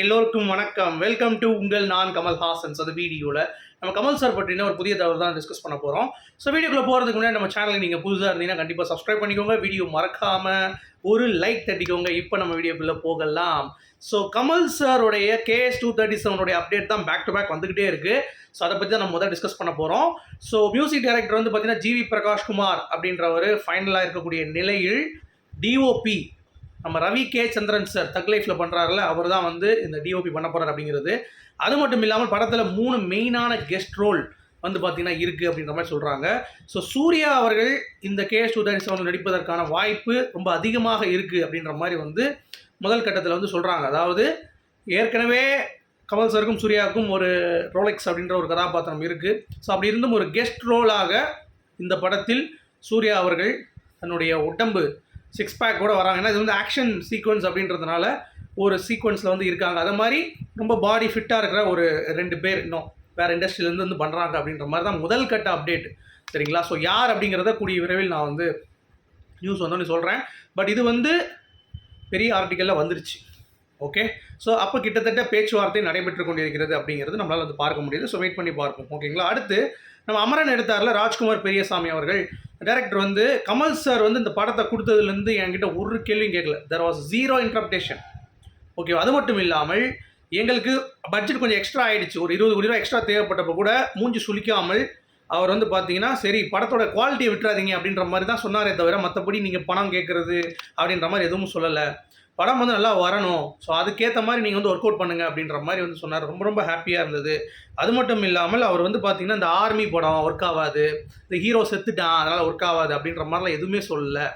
எல்லோருக்கும் வணக்கம். Welcome to உங்கள் நான் கமல்ஹாசன்ஸ் அந்த வீடியோவில் நம்ம கமல் சார் பற்றின ஒரு புதிய தகவல் தான் டிஸ்கஸ் பண்ண போகிறோம் ஸோ வீடியோக்குள்ளே போகிறதுக்கு முன்னாடி நம்ம சேனலில் நீங்கள் புதுசாக இருந்தீங்கன்னா கண்டிப்பாக சப்ஸ்கிரைப் பண்ணிக்கோங்க. வீடியோ மறக்காமல் ஒரு லைக் தட்டிக்கோங்க. இப்போ நம்ம வீடியோக்குள்ளே போகலாம். ஸோ கமல் சாருடைய கேஎஸ் டூ தேர்ட்டி செவனுடைய அப்டேட் தான் பேக் டு பேக் வந்துகிட்டே இருக்குது ஸோ அதை பற்றி தான் நம்ம முதல் டிஸ்கஸ் பண்ண போகிறோம் ஸோ மியூசிக் டைரக்டர் வந்து பார்த்தீங்கன்னா ஜிவி பிரகாஷ்குமார் அப்படின்றவர் ஃபைனலாக இருக்கக்கூடிய நிலையில் டிஓபி நம்ம Ravi K Chandran sir Thug லைஃப்பில் பண்ணுறாருல அவர் தான் வந்து இந்த டிஓபி பண்ண போகிறார் அப்படிங்கிறது. அது மட்டும் இல்லாமல் படத்தில் மூணு மெயினான கெஸ்ட் ரோல் வந்து பார்த்தீங்கன்னா இருக்குது அப்படின்ற மாதிரி சொல்கிறாங்க ஸோ சூர்யா அவர்கள் இந்த கே எஸ் டூ நடிப்பதற்கான வாய்ப்பு ரொம்ப அதிகமாக இருக்குது அப்படின்ற மாதிரி வந்து முதல் கட்டத்தில் வந்து சொல்கிறாங்க அதாவது ஏற்கனவே கமல் சருக்கும் சூர்யாவுக்கும் ஒரு ரோலெக்ஸ் அப்படின்ற ஒரு கதாபாத்திரம் இருக்குது ஸோ அப்படி இருந்தும் ஒரு கெஸ்ட் ரோலாக இந்த படத்தில் சூர்யா அவர்கள் தன்னுடைய உடம்பு சிக்ஸ் பேக் கூட வராங்க. ஏன்னா இது வந்து ஆக்ஷன் சீக்வன்ஸ் அப்படின்றதுனால ஒரு சீக்வன்ஸில் வந்து இருக்காங்க. அது மாதிரி ரொம்ப பாடி ஃபிட்டாக இருக்கிற ஒரு ரெண்டு பேர் இன்னும் வேறு இண்டஸ்ட்ரியிலேருந்து வந்து பண்ணுறாங்க அப்படின்ற மாதிரி தான் முதல் கட்ட அப்டேட் சரிங்களா? ஸோ யார் அப்படிங்கிறத கூடிய விரைவில் நான் வந்து நியூஸ் வந்தோன்னு சொல்கிறேன் பட் இது வந்து பெரிய ஆர்டிக்கலில் வந்துருச்சு. ஓகே ஸோ அப்போ கிட்டத்தட்ட பேச்சுவார்த்தை நடைபெற்று கொண்டிருக்கிறது அப்படிங்கிறது நம்மளால் வந்து பார்க்க முடியுது. ஸோ வெயிட் பண்ணி பார்ப்போம். ஓகேங்களா அடுத்து நம்ம அமரன் எடுத்தார்ல ராஜ்குமார் பெரியசாமி அவர்கள். டேரக்டர் வந்து கமல் சார் வந்து இந்த படத்தை கொடுத்ததுலேருந்து என்கிட்ட ஒரு கேள்வியும் கேட்கல. There was zero interpretation okay அது மட்டும் இல்லாமல் எங்களுக்கு பட்ஜெட் கொஞ்சம் எக்ஸ்ட்ரா ஆகிடுச்சு ஒரு இருபது கோடி ரூபா எக்ஸ்ட்ரா தேவைப்பட்டப்போ கூட மூஞ்சி சுளிக்காமல் அவர் வந்து பார்த்தீங்கன்னா சரி படத்தோட குவாலிட்டியை விட்டுறாதீங்க அப்படின்ற மாதிரி தான் சொன்னாரே தவிர மற்றபடி நீங்கள் பணம் கேட்குறது அப்படின்ற மாதிரி எதுவும் சொல்லலை. படம் வந்து நல்லா வரணும். ஸோ அதுக்கேற்ற மாதிரி நீங்கள் வந்து ஒர்க் அவுட் பண்ணுங்க அப்படின்ற மாதிரி வந்து சொன்னார். ரொம்ப ரொம்ப ஹாப்பியாக இருந்தது. அது மட்டும் இல்லாமல் அவர் வந்து பார்த்தீங்கன்னா இந்த ஆர்மி படம் ஒர்க் ஆகாது. இந்த ஹீரோ செத்துட்டான் அதனால் ஒர்க் ஆகாது அப்படின்ற மாதிரிலாம் எதுவுமே சொல்லலை.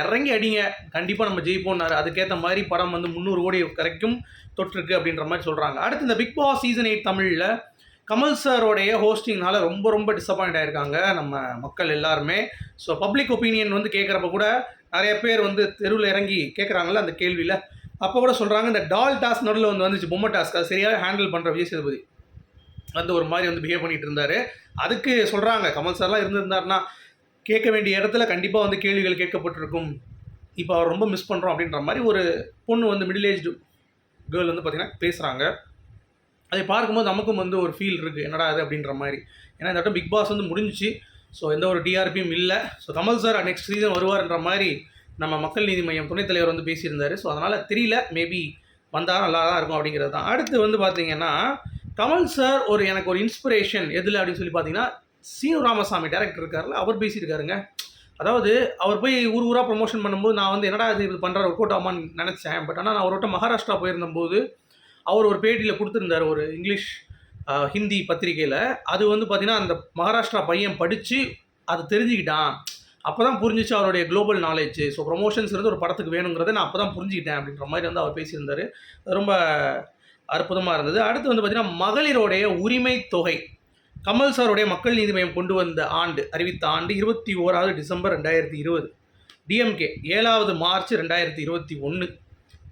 இறங்கி அடிங்க. கண்டிப்பாக நம்ம ஜெயிப்போம்னாரு. அதுக்கேற்ற மாதிரி படம் வந்து முந்நூறு கோடி வரைக்கும் தொற்றுருக்கு அப்படின்ற மாதிரி சொல்கிறாங்க அடுத்து இந்த பிக் பாஸ் சீசன் எயிட் தமிழில் கமல் சாரோடைய ஹோஸ்டிங்னால ரொம்ப ரொம்ப டிசப்பாயிண்ட் ஆயிருக்காங்க நம்ம மக்கள் எல்லாருமே. ஸோ பப்ளிக் ஒப்பீனியன் வந்து கேட்குறப்ப கூட நிறைய பேர் வந்து தெருவில் இறங்கி கேட்குறாங்கள அந்த கேள்வியில். அப்போ கூட சொல்கிறாங்க இந்த டால் டாஸ்க் நடுவில் வந்து வந்துச்சு பொம்மை டாஸ்க். அது சரியாக ஹேண்டில் பண்ணுற விஜய் சேதுபதி. வந்து ஒரு மாதிரி வந்து பிஹேவ் பண்ணிகிட்டு இருந்தார். அதுக்கு சொல்கிறாங்க கமல் சார்லாம் இருந்திருந்தாருன்னா கேட்க வேண்டிய இடத்துல கண்டிப்பாக வந்து கேள்விகள் கேட்கப்பட்டிருக்கும். இப்போ அவர் ரொம்ப மிஸ் பண்ணுறோம் அப்படின்ற மாதிரி ஒரு பொண்ணு வந்து மிடில் ஏஜ்டு கேர்ள் வந்து பார்த்திங்கன்னா பேசுகிறாங்க அதை பார்க்கும்போது நமக்கும் வந்து ஒரு ஃபீல் இருக்குது என்னடா அது அப்படின்ற மாதிரி. ஏன்னா இந்த வட்டம் பிக் பாஸ் வந்து முடிஞ்சிச்சு. ஸோ எந்த ஒரு டிஆர்பியும் இல்லை. So Kamal sir next season வருவார்ன்ற மாதிரி நம்ம மக்கள் நீதி மையம் துணைத் தலைவர் வந்து பேசியிருந்தார். ஸோ அதனால் தெரியல. மேபி வந்தால் நல்லா தான் இருக்கும் அப்படிங்கிறது தான். அடுத்து வந்து பார்த்தீங்கன்னா கமல் சார் ஒரு எனக்கு ஒரு இன்ஸ்பிரேஷன் எதில் அப்படின்னு சொல்லி பார்த்தீங்கன்னா சீனு ராமசாமி டேரக்டர் இருக்கார்ல அவர் பேசியிருக்காருங்க. அதாவது அவர் போய் ஊர் ஊராக ப்ரொமோஷன் பண்ணும்போது நான் வந்து என்னடா இது இது பண்ணுற ஒர்க் அவுட் ஆமான்னு நினச்சேன். பட் ஆனால் நான் ஒரு வட்டம் மகாராஷ்டிரா போயிருந்தபோது அவர் ஒரு பேட்டியில் கொடுத்துருந்தார் ஒரு இங்கிலீஷ் ஹிந்தி பத்திரிகையில் அது வந்து பார்த்தீங்கன்னா அந்த மகாராஷ்டிரா பையன் படித்து அது தெரிஞ்சுக்கிட்டான். அப்போ தான் புரிஞ்சிச்சு அவருடைய குளோபல் நாலேஜ். ஸோ ப்ரொமோஷன்ஸ் இருந்து ஒரு படத்துக்கு வேணுங்கிறத நான் அப்போ தான் புரிஞ்சுக்கிட்டேன் அப்படின்ற மாதிரி வந்து அவர் பேசியிருந்தார். ரொம்ப அற்புதமாக இருந்தது. அடுத்து வந்து பார்த்தீங்கன்னா மகளிருடைய உரிமை தொகை. கமல் சாருடைய மக்கள் நீதி மையம் கொண்டு வந்த ஆண்டு அறிவித்த ஆண்டு இருபத்தி ஓராவது டிசம்பர் ரெண்டாயிரத்தி இருபது. டிஎம்கே ஏழாவது மார்ச் ரெண்டாயிரத்தி இருபத்தி ஒன்று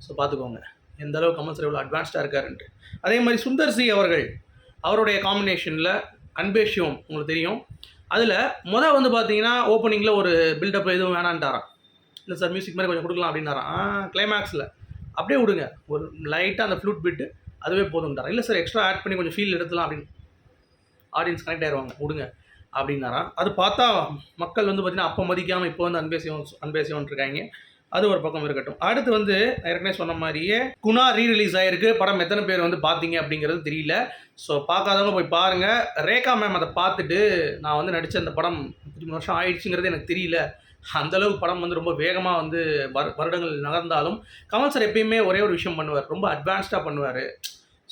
ஸோ பார்த்துக்கோங்க எந்த அளவுக்கு கமல் சார் இவ்வளோ அட்வான்ஸ்டாக இருக்காருன்ட்டு. அதே மாதிரி சுந்தர் சி அவர்கள் அவருடைய காம்பினேஷனில் அன்பே சிவம் உங்களுக்கு தெரியும். அதில் மொதல் வந்து பார்த்தீங்கன்னா ஓப்பனிங்கில் ஒரு பில்டப் எதுவும் வேணான்ட்டாரான் இல்லை சார் மியூசிக் மாதிரி கொஞ்சம் கொடுக்கலாம் அப்படின்னாரான் கிளைமேக்ஸில் அப்படியே விடுங்க. ஒரு லைட்டாக அந்த ஃப்ளூட் பிட்டு அதுவே போதும்ன்றார் இல்லை சார் எக்ஸ்ட்ரா ஆட் பண்ணி கொஞ்சம் ஃபீல் எடுத்துலாம் அப்படின்னு. ஆடியன்ஸ் கனெக்ட் ஆயிடுவாங்க விடுங்க அப்படின்னாராம். அது பார்த்தா மக்கள் வந்து பார்த்தீங்கன்னா அப்போ மதிக்காமல் இப்போ வந்து அன்பே சிவம் அன்பே சிவன் இருக்காங்க. அது ஒரு பக்கம் இருக்கட்டும். அடுத்து வந்து நான் ஏற்கனவே சொன்ன மாதிரியே குணா ரீ ரிலீஸ் ஆயிருக்கு. படம் எத்தனை பேர் வந்து பார்த்தீங்க அப்படிங்கிறது தெரியல. ஸோ பார்க்காதவங்க போய் பாருங்கள் ரேகா மேம் அதை பார்த்துட்டு நான் வந்து நடித்த அந்த படம் முப்பத்தி மூணு வருஷம் ஆயிடுச்சுங்கிறது எனக்கு தெரியல. அந்தளவுக்கு படம் வந்து ரொம்ப வேகமாக வந்து வரு வருடங்கள் நகர்ந்தாலும் கமல் சார் எப்பயுமே ஒரே ஒரு விஷயம் பண்ணுவார். ரொம்ப அட்வான்ஸ்டாக பண்ணுவார்.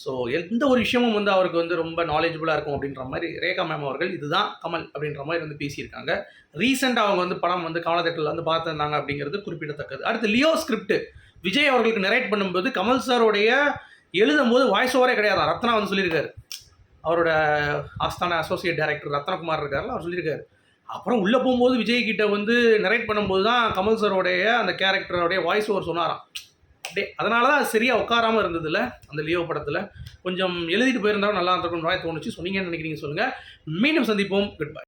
ஸோ எந்த ஒரு விஷயமும் வந்து அவருக்கு வந்து ரொம்ப நாலேஜபுளாக இருக்கும் அப்படின்ற மாதிரி ரேகா மேம் அவர்கள் இதுதான் கமல் அப்படின்ற மாதிரி வந்து பேசியிருக்காங்க. ரீசெண்டாக அவங்க வந்து படம் வந்து கமலதேட்டில் வந்து பார்த்துருந்தாங்க அப்படிங்கிறது குறிப்பிடத்தக்கது. அடுத்து லியோ ஸ்கிரிப்ட் விஜய் அவர்களுக்கு நரேட் பண்ணும்போது கமல் சாரோடைய எழுதும் போது வாய்ஸ் ஓவரே கிடையாது. ரத்னா வந்து சொல்லியிருக்காரு. அவரோட ஆஸ்தான அசோசியேட் டைரக்டர் ரத்னகுமார் இருக்கார்ல அவர் சொல்லியிருக்காரு. அப்புறம் உள்ளே போகும்போது விஜய் கிட்ட வந்து நரேட் பண்ணும்போது தான் கமல் சாரோடைய அந்த கேரக்டரோடைய வாய்ஸ் ஓவர் சொன்னாராம். அப்படியே அதனால தான் சரியாக உட்காராமல் இருந்ததில்ல அந்த லியோ படத்தில். கொஞ்சம் எழுதிட்டு போயிருந்தாலும் நல்லா இருந்திருக்கும் தோணுச்சு. சொன்னீங்கன்னு நினைக்கிறீங்க சொல்லுங்கள் மீண்டும் சந்திப்போம். Good bye